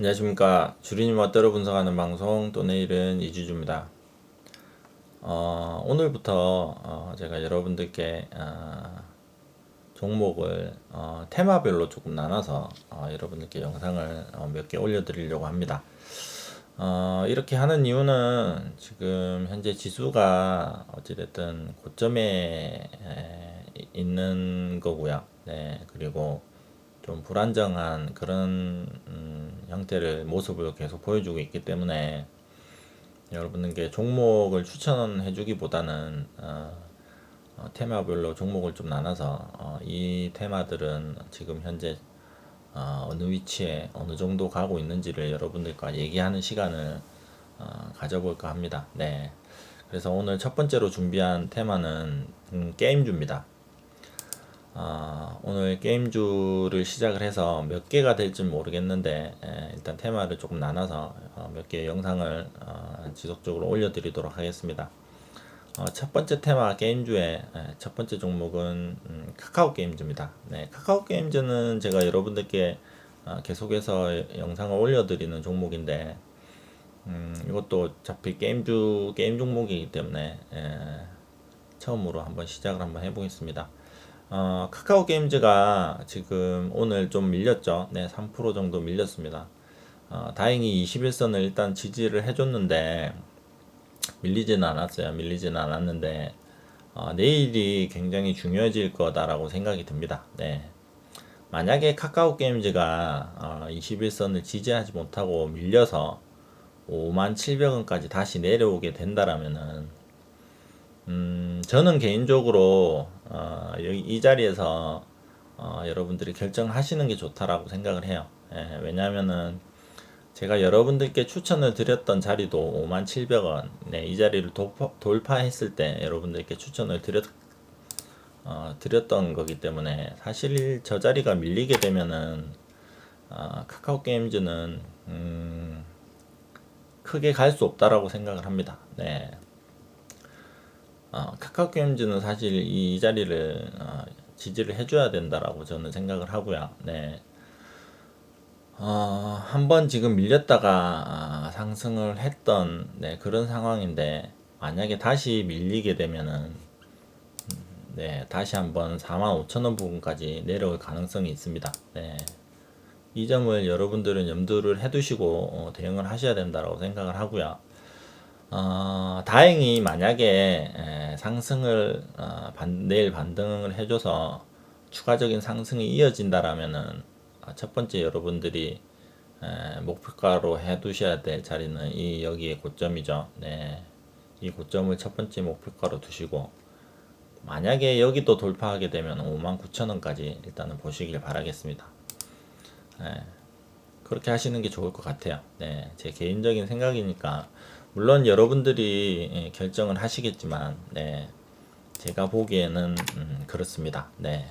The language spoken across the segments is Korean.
안녕하십니까 주린이 멋대로 분석하는 방송 또 내일은 이주주입니다. 어, 오늘부터 어, 제가 여러분들께 어, 종목을 어, 테마별로 조금 나눠서 어, 여러분들께 영상을 어, 몇 개 올려드리려고 합니다. 어, 이렇게 하는 이유는 지금 현재 지수가 어찌됐든 고점에 에, 있는 거고요. 네, 그리고 좀 불안정한 그런 음, 형태를 모습을 계속 보여주고 있기 때문에 여러분들께 종목을 추천해 주기보다는 어, 어, 테마별로 종목을 좀 나눠서 어, 이 테마들은 지금 현재 어, 어느 위치에 어느 정도 가고 있는지를 여러분들과 얘기하는 시간을 어, 가져볼까 합니다. 네. 그래서 오늘 첫 번째로 준비한 테마는 음, 게임주입니다. 어, 오늘 게임주를 시작을 해서 몇 개가 될지 모르겠는데 에, 일단 테마를 조금 나눠서 어, 몇 개의 영상을 어, 지속적으로 올려드리도록 하겠습니다. 어, 첫 번째 테마 게임주의 에, 첫 번째 종목은 음, 카카오 게임즈입니다. 네, 카카오 게임즈는 제가 여러분들께 어, 계속해서 영상을 올려드리는 종목인데 음, 이것도 어차피 게임주 게임 종목이기 때문에 에, 처음으로 한번 시작을 한번 해보겠습니다. 어, 카카오 게임즈가 지금 오늘 좀 밀렸죠. 네, 3% 정도 밀렸습니다. 어, 다행히 21선을 일단 지지를 해줬는데 밀리지는 않았어요. 밀리지는 않았는데 어, 내일이 굉장히 중요해질 거다라고 생각이 듭니다. 네. 만약에 카카오 게임즈가 어, 21선을 지지하지 못하고 밀려서 5만 700원까지 다시 내려오게 된다라면은 음, 저는 개인적으로 어, 여기 이 자리에서 어, 여러분들이 결정하시는 게 좋다라고 생각을 해요. 예, 왜냐하면은 제가 여러분들께 추천을 드렸던 자리도 57,700원, 네, 이 자리를 돌파, 돌파 했을 때 여러분들께 추천을 드렸, 어, 드렸던 거기 때문에 사실 저 자리가 밀리게 되면은 어, 카카오 게임즈는 음, 크게 갈 수 없다라고 생각을 합니다. 네. 어, 카카오 게임즈는 사실 이 자리를 어, 지지를 해줘야 된다라고 저는 생각을 하고요. 네. 어, 한번 지금 밀렸다가 아, 상승을 했던 네, 그런 상황인데 만약에 다시 밀리게 되면은 음, 네, 다시 한번 45,000원 부분까지 내려올 가능성이 있습니다. 네. 이 점을 여러분들은 염두를 해 두시고 어, 대응을 하셔야 된다라고 생각을 하고요. 어, 다행히 만약에 에, 상승을 어, 반, 내일 반등을 해줘서 추가적인 상승이 이어진다라면은 어, 첫 번째 여러분들이 에, 목표가로 해두셔야 될 자리는 이 여기에 고점이죠. 네, 이 고점을 첫 번째 목표가로 두시고 만약에 여기도 돌파하게 되면 59,000원까지 일단은 보시길 바라겠습니다. 네, 그렇게 하시는 게 좋을 것 같아요. 네, 제 개인적인 생각이니까 물론 여러분들이 예, 결정을 하시겠지만, 네, 제가 보기에는 음, 그렇습니다. 네.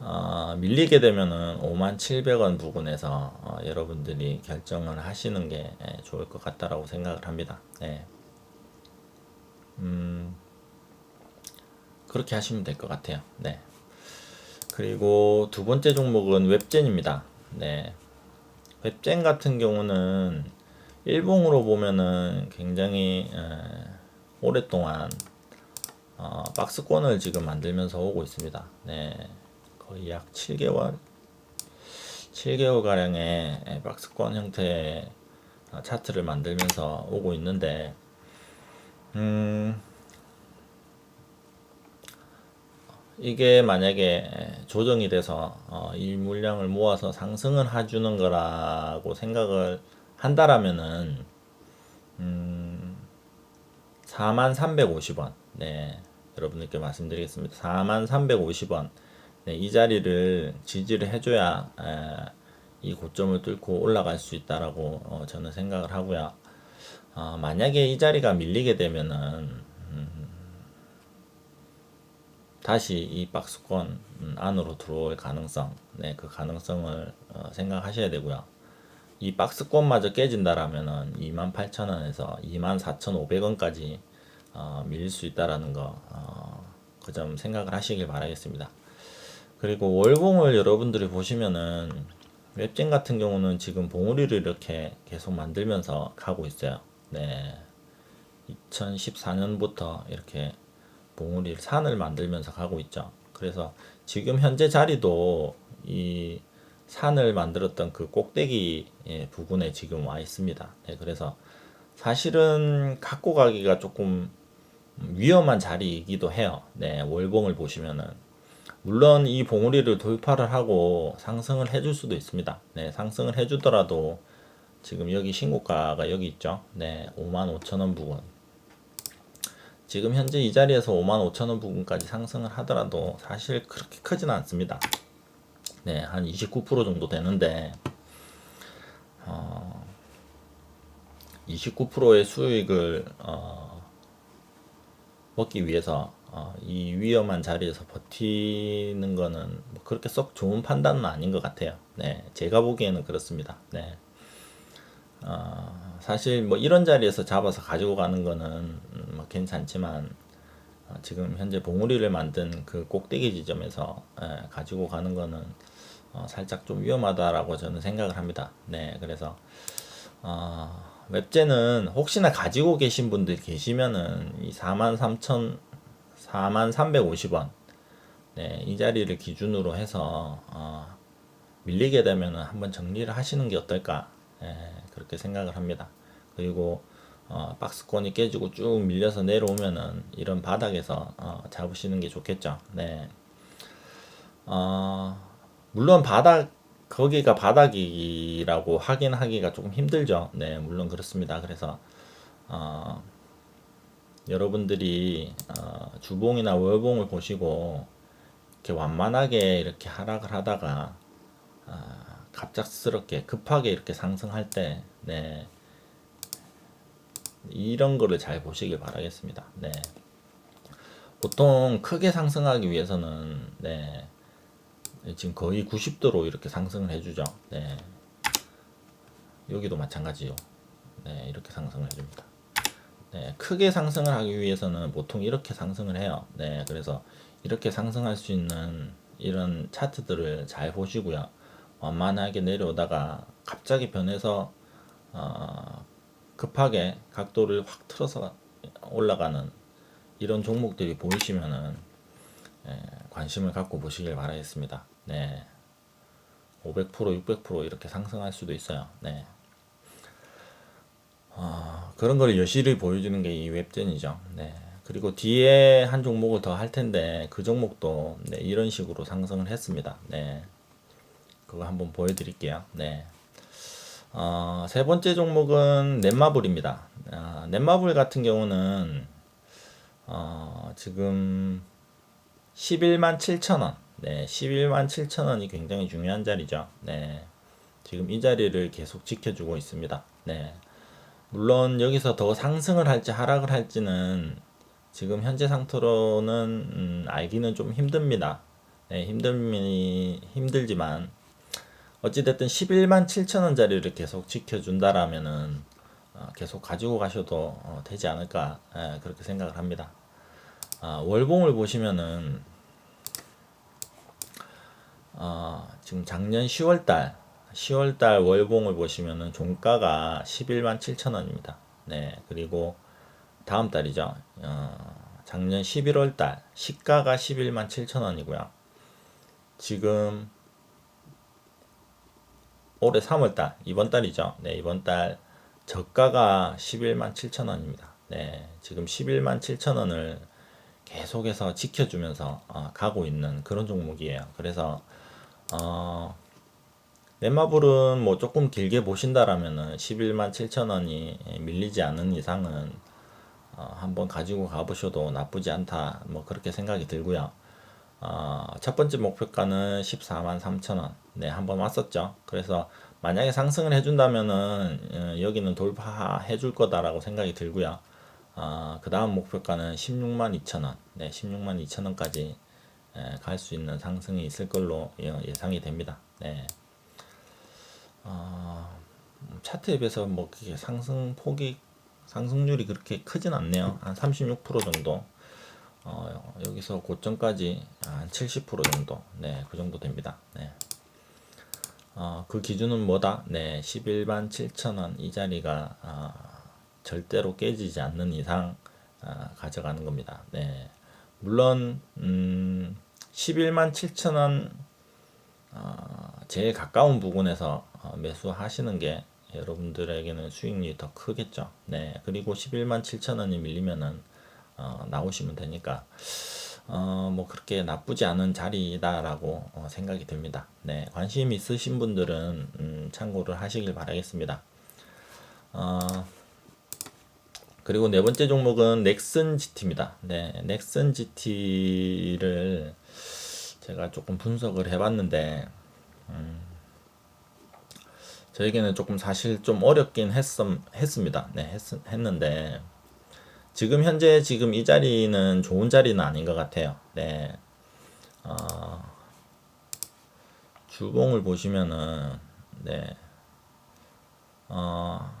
어, 밀리게 되면은 57,700원 부근에서 어, 여러분들이 결정을 하시는 게 예, 좋을 것 같다라고 생각을 합니다. 네. 음, 그렇게 하시면 될 것 같아요. 네. 그리고 두 번째 종목은 웹젠입니다. 네. 웹젠 같은 경우는 일봉으로 보면은 굉장히 에, 오랫동안 어, 박스권을 지금 만들면서 오고 있습니다. 네. 거의 약 7개월 7개월 가량의 에, 박스권 형태의 어, 차트를 만들면서 오고 있는데 음 이게 만약에 조정이 돼서 어, 이 물량을 모아서 상승을 해주는 거라고 생각을 한다라면은 음, 4350원. 네 여러분들께 말씀드리겠습니다. 4350원. 네, 이 자리를 지지를 해 줘야 에, 이 고점을 뚫고 올라갈 수 있다라고 어, 저는 생각을 하고요. 어, 만약에 이 자리가 밀리게 되면은 음, 다시 이 박스권 음, 안으로 들어올 가능성 네 그 가능성을 어, 생각하셔야 되고요 이 박스권마저 깨진다라면은 28,000원에서 24,500원까지 어, 밀릴 수 있다라는 거, 어, 그 점 생각을 하시길 바라겠습니다. 그리고 월봉을 여러분들이 보시면은 웹젠 같은 경우는 지금 봉우리를 이렇게 계속 만들면서 가고 있어요. 네. 2014년부터 이렇게 봉우리 산을 만들면서 가고 있죠. 그래서 지금 현재 자리도 이 산을 만들었던 그 꼭대기 예, 부분에 지금 와 있습니다. 네, 그래서 사실은 갖고 가기가 조금 위험한 자리이기도 해요. 네, 월봉을 보시면은 물론 이 봉우리를 돌파를 하고 상승을 해줄 수도 있습니다. 네, 상승을 해주더라도 지금 여기 신고가가 여기 있죠. 네, 55,000원 부분. 지금 현재 이 자리에서 55,000원 부분까지 상승을 하더라도 사실 그렇게 크지는 않습니다. 네, 한 29% 정도 되는데, 어, 29%의 수익을, 어, 먹기 위해서, 어, 이 위험한 자리에서 버티는 거는 뭐 그렇게 썩 좋은 판단은 아닌 것 같아요. 네, 제가 보기에는 그렇습니다. 네. 어, 사실 뭐 이런 자리에서 잡아서 가지고 가는 거는 음, 뭐 괜찮지만 어, 지금 현재 봉우리를 만든 그 꼭대기 지점에서 예, 가지고 가는 거는 어, 살짝 좀 위험하다라고 저는 생각을 합니다. 네, 그래서 어, 웹제는 혹시나 가지고 계신 분들 계시면은 이 43,000 43,350원 네, 이 자리를 기준으로 해서 어, 밀리게 되면은 한번 정리를 하시는 게 어떨까 예, 그렇게 생각을 합니다. 그리고 어, 박스권이 깨지고 쭉 밀려서 내려오면은 이런 바닥에서 어, 잡으시는 게 좋겠죠. 네. 어, 물론 바닥 거기가 바닥이라고 확인하기가 조금 힘들죠. 네, 물론 그렇습니다. 그래서 어, 여러분들이 어, 주봉이나 월봉을 보시고 이렇게 완만하게 이렇게 하락을 하다가 어, 갑작스럽게 급하게 이렇게 상승할 때 네, 이런 거를 잘 보시길 바라겠습니다. 네. 보통 크게 상승하기 위해서는 네, 지금 거의 90도로 이렇게 상승을 해주죠. 네. 여기도 마찬가지요. 네, 이렇게 상승을 해줍니다. 네, 크게 상승을 하기 위해서는 보통 이렇게 상승을 해요. 네, 그래서 이렇게 상승할 수 있는 이런 차트들을 잘 보시고요. 완만하게 내려오다가 갑자기 변해서 어, 급하게 각도를 확 틀어서 올라가는 이런 종목들이 보이시면은 예, 관심을 갖고 보시길 바라겠습니다. 네. 500% 600% 이렇게 상승할 수도 있어요. 네. 어, 그런 걸 여실히 보여주는 게 이 웹젠이죠. 네. 그리고 뒤에 한 종목을 더 할 텐데 그 종목도 네, 이런 식으로 상승을 했습니다. 네. 그거 한번 보여드릴게요. 네. 어, 세 번째 종목은 넷마블입니다. 어, 넷마블 같은 경우는 어, 지금 11만 7천원. 네, 11만 7천원이 굉장히 중요한 자리죠. 네. 지금 이 자리를 계속 지켜주고 있습니다. 네. 물론 여기서 더 상승을 할지 하락을 할지는 지금 현재 상태로는 음, 알기는 좀 힘듭니다. 네, 힘들 힘들지만 어찌됐든 11만 7천 원짜리를 계속 지켜준다라면은 어, 계속 가지고 가셔도 어, 되지 않을까 예, 그렇게 생각을 합니다. 아, 월봉을 보시면은 어, 지금 작년 10월달 10월달 월봉을 보시면은 종가가 11만 7천 원입니다. 네 그리고 다음 달이죠. 어, 작년 11월달 시가가 11만 7천 원이고요. 지금 올해 3월달 이번 달이죠. 네 이번 달 저가가 11만 7천 원입니다. 네 지금 11만 7천 원을 계속해서 지켜주면서 어, 가고 있는 그런 종목이에요. 그래서 어, 넷마블은 뭐 조금 길게 보신다라면은 11만 7천 원이 밀리지 않는 이상은 어, 한번 가지고 가보셔도 나쁘지 않다. 뭐 그렇게 생각이 들고요. 어, 첫 번째 목표가는 14만 3천 원. 네, 한번 왔었죠. 그래서 만약에 상승을 해준다면은 어, 여기는 돌파해 줄 거다라고 생각이 들고요. 어, 그 다음 목표가는 16만 2천 원. 네, 16만 2천 원까지 갈 수 있는 상승이 있을 걸로 예, 예상이 됩니다. 네. 어, 차트에 비해서 뭐 상승 폭이 상승률이 그렇게 크진 않네요. 한 36% 정도. 어, 여기서 고점까지 한 70% 정도, 네, 그 정도 됩니다. 네. 어, 그 기준은 뭐다? 네, 11만 7천 원 이 자리가 어, 절대로 깨지지 않는 이상 어, 가져가는 겁니다. 네, 물론 음, 11만 7천 원 어, 제일 가까운 부분에서 어, 매수하시는 게 여러분들에게는 수익률이 더 크겠죠. 네, 그리고 11만 7천 원이 밀리면은 어, 나오시면 되니까 어, 뭐 그렇게 나쁘지 않은 자리다라고 어, 생각이 듭니다. 네, 관심 있으신 분들은 음, 참고를 하시길 바라겠습니다. 어, 그리고 네 번째 종목은 넥슨 GT입니다. 네, 넥슨 GT를 제가 조금 분석을 해봤는데 음, 저에게는 조금 사실 좀 어렵긴 했, 했습니다. 네, 했, 했는데 지금 현재 지금 이 자리는 좋은 자리는 아닌 것 같아요. 네. 어, 주봉을 보시면은 네. 어,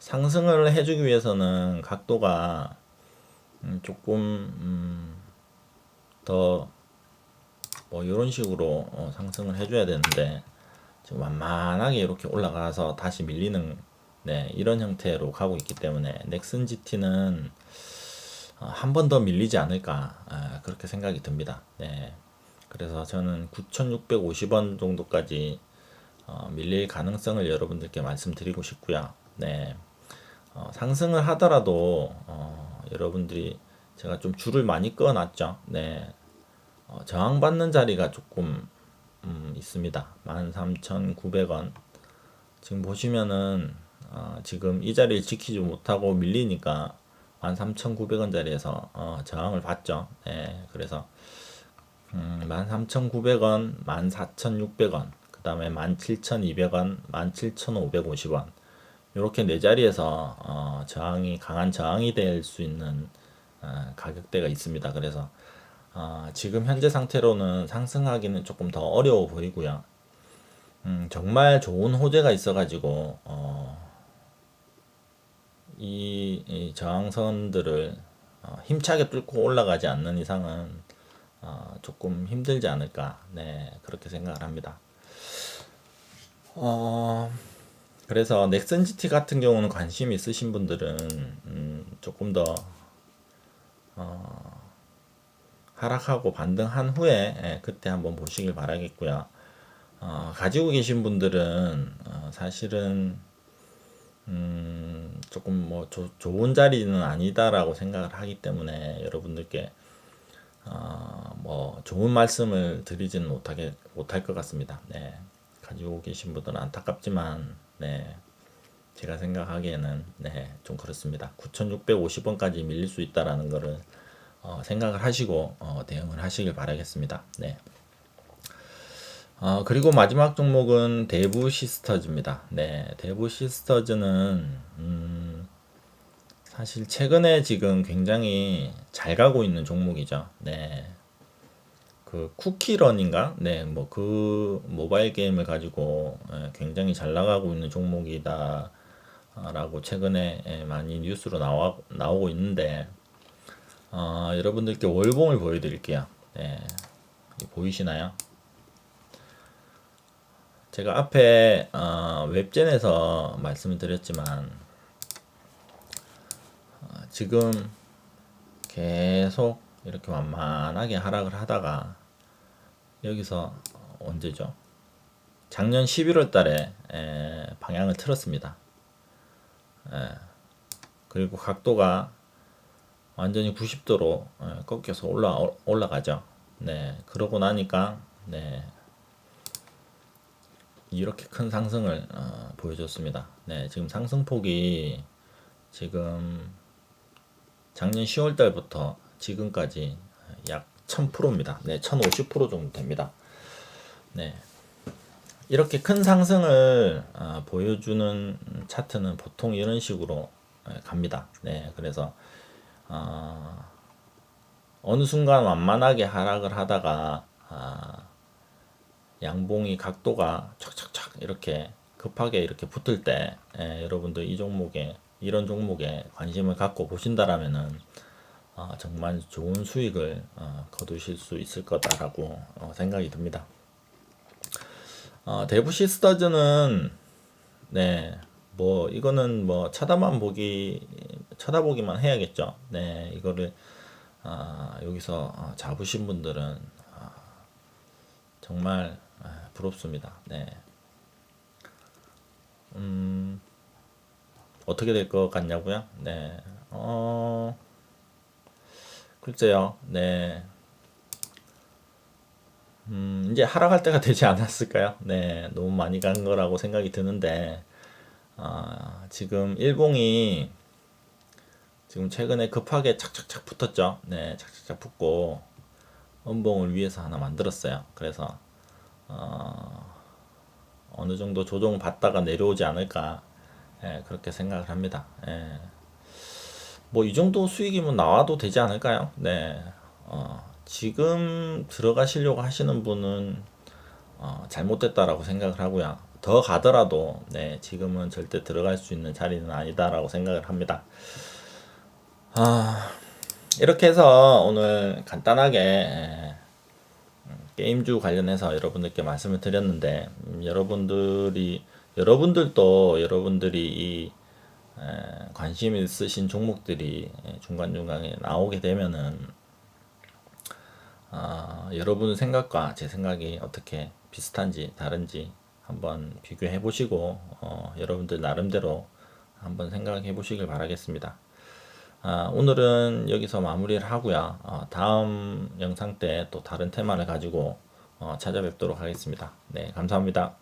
상승을 해주기 위해서는 각도가 음, 조금 음, 더뭐 이런 식으로 어, 상승을 해줘야 되는데 지금 완만하게 이렇게 올라가서 다시 밀리는 네, 이런 형태로 가고 있기 때문에 넥슨 GT는 어, 한번 더 밀리지 않을까 아, 그렇게 생각이 듭니다. 네. 그래서 저는 9,650원 정도까지 어, 밀릴 가능성을 여러분들께 말씀드리고 싶고요. 네. 어, 상승을 하더라도 어, 여러분들이 제가 좀 줄을 많이 꺼놨죠. 네. 어, 저항받는 자리가 조금 음, 있습니다. 13,900원. 지금 보시면은 어, 지금 이 자리를 지키지 못하고 밀리니까 13,900원짜리에서 어, 저항을 받죠. 네, 그래서 음, 13,900원, 14,600원, 그 다음에 17,200원, 17,550원 이렇게 네 자리에서 어, 저항이 강한 저항이 될 수 있는 어, 가격대가 있습니다. 그래서 어, 지금 현재 상태로는 상승하기는 조금 더 어려워 보이고요. 음, 정말 좋은 호재가 있어가지고 어, 이, 이 저항선들을 어, 힘차게 뚫고 올라가지 않는 이상은 어, 조금 힘들지 않을까 네 그렇게 생각을 합니다. 어, 그래서 넥슨 GT 같은 경우는 관심 있으신 분들은 음, 조금 더 어, 하락하고 반등한 후에 예, 그때 한번 보시길 바라겠고요. 어, 가지고 계신 분들은 어, 사실은 음, 조금 뭐 조, 좋은 자리는 아니다라고 생각을 하기 때문에 여러분들께 어, 뭐 좋은 말씀을 드리지는 못하게 못할 것 같습니다. 네. 가지고 계신 분들은 안타깝지만 네. 제가 생각하기에는 네, 좀 그렇습니다. 9,650원까지 밀릴 수 있다라는 거를 어, 생각을 하시고 어, 대응을 하시길 바라겠습니다. 네. 어, 그리고 마지막 종목은 대부 시스터즈입니다. 네, 대부 시스터즈는 음, 사실 최근에 지금 굉장히 잘 가고 있는 종목이죠. 네. 그 쿠키런인가? 네, 뭐 그 모바일 게임을 가지고 예, 굉장히 잘 나가고 있는 종목이다. 라고 최근에 예, 많이 뉴스로 나와, 나오고 있는데 어, 여러분들께 월봉을 보여드릴게요. 네, 보이시나요? 제가 앞에 어, 웹젠에서 말씀을 드렸지만 어, 지금 계속 이렇게 완만하게 하락을 하다가 여기서 언제죠? 작년 11월 달에 에, 방향을 틀었습니다. 에, 그리고 각도가 완전히 90도로 에, 꺾여서 올라 올라가죠. 네, 그러고 나니까 네, 이렇게 큰 상승을 어, 보여줬습니다. 네, 지금 상승폭이 지금 작년 10월 달부터 지금까지 약 1000%입니다. 네, 1050% 정도 됩니다. 네. 이렇게 큰 상승을 어, 보여주는 차트는 보통 이런 식으로 네, 갑니다. 네, 그래서 어, 어느 순간 완만하게 하락을 하다가 아, 양봉이 각도가 촥촥촥 이렇게 급하게 이렇게 붙을 때 예, 여러분들 이 종목에 이런 종목에 관심을 갖고 보신다라면은 어, 정말 좋은 수익을 어, 거두실 수 있을 거다라고 어, 생각이 듭니다. 어, 대부 시스터즈는 네, 뭐 이거는 뭐 쳐다만 보기 쳐다보기만 해야겠죠. 네, 이거를 아, 여기서 어, 잡으신 분들은 아, 정말 아, 부럽습니다. 네. 음, 어떻게 될 것 같냐고요? 네. 어, 글쎄요. 네. 음, 이제 하락할 때가 되지 않았을까요? 네, 너무 많이 간 거라고 생각이 드는데, 아, 지금 일봉이 지금 최근에 급하게 착착착 붙었죠. 네, 착착착 붙고, 음봉을 위해서 하나 만들었어요. 그래서, 어, 어느 정도 조정 받다가 내려오지 않을까, 예, 그렇게 생각을 합니다. 예. 뭐 이 정도 수익이면 나와도 되지 않을까요? 네. 어, 지금 들어가시려고 하시는 분은 어, 잘못됐다라고 생각을 하고요. 더 가더라도 네, 지금은 절대 들어갈 수 있는 자리는 아니다라고 생각을 합니다. 아, 이렇게 해서 오늘 간단하게 예, 음, 게임주 관련해서 여러분들께 말씀을 드렸는데 음, 여러분들이 여러분들도 여러분들이 이 에, 관심 있으신 종목들이 예, 중간중간에 나오게 되면은 아, 여러분 생각과 제 생각이 어떻게 비슷한지 다른지 한번 비교해 보시고 어, 여러분들 나름대로 한번 생각해 보시길 바라겠습니다. 아, 오늘은 여기서 마무리를 하고요. 어, 다음 영상 때 또 다른 테마를 가지고 어, 찾아뵙도록 하겠습니다. 네, 감사합니다.